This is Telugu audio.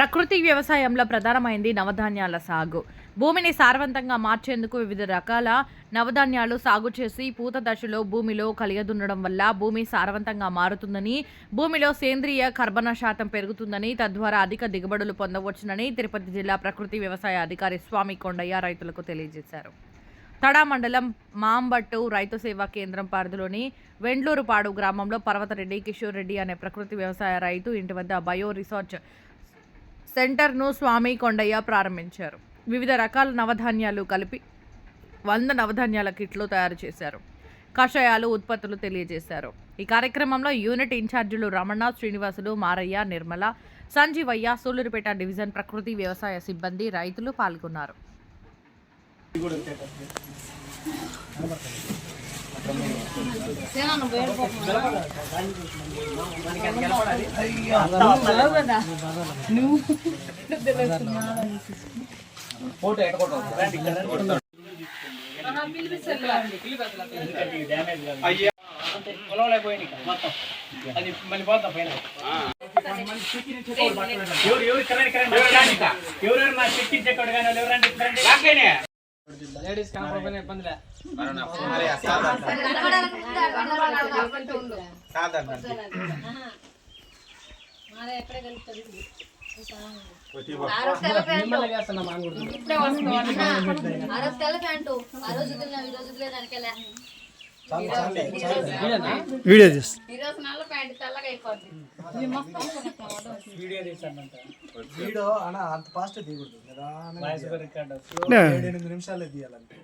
ప్రకృతి వ్యవసాయంలో ప్రధానమైంది నవధాన్యాల సాగు. భూమిని సారవంతంగా మార్చేందుకు వివిధ రకాల నవధాన్యాలు సాగు చేసి పూత దశలో భూమిలో కలియదున్నడం వల్ల భూమి సారవంతంగా మారుతుందని భూమిలో సేంద్రియ కర్బన శాతం పెరుగుతుందని తద్వారా అధిక దిగుబడులు పొందవచ్చునని తిరుపతి జిల్లా ప్రకృతి వ్యవసాయ అధికారి స్వామి కొండయ్య రైతులకు తెలియజేశారు. తడా మండలం మాంబట్టు రైతు సేవా కేంద్రం పరిధిలోని వెండ్లూరుపాడు గ్రామంలో పర్వతరెడ్డి కిషోర్ రెడ్డి అనే ప్రకృతి వ్యవసాయ రైతు ఇంటి వద్ద బయో రీసెర్చ్ సెంటర్ను స్వామి కొండయ్య ప్రారంభించారు. వివిధ రకాల నవధాన్యాలు కలిపి వంద నవధాన్యాల కిట్లు తయారు చేశారు. కషాయాలు ఉత్పత్తులు తెలియజేశారు. ఈ కార్యక్రమంలో యూనిట్ ఇన్ఛార్జీలు రమణ శ్రీనివాసులు మారయ్య నిర్మల సంజీవయ్య సూలూరుపేట డివిజన్ ప్రకృతి వ్యవసాయ సిబ్బంది రైతులు పాల్గొన్నారు. అది మళ్ళీ పోతాం పైన ఎవరు ఎవరు కరెంట్ కరెంట్ ఎవరెవరు మా చెక్కి కానీ ఎవరంటే లేడీస్ చేస్తున్నా మా కూడా. ఆ రోజు తెల్ల ప్యాంటు ఆ రోజు వదిలినా ఈ రోజు వదిలేదానికెళ్ళా వీడియో తీస్తా. వీడియో అన్న అంత ఫాస్ట్ తీయకూడదు. నిదానంగా వాయిస్ తీయాలి. రికార్డ్ ఏడు ఎనిమిది నిమిషాలే తీయాలంటే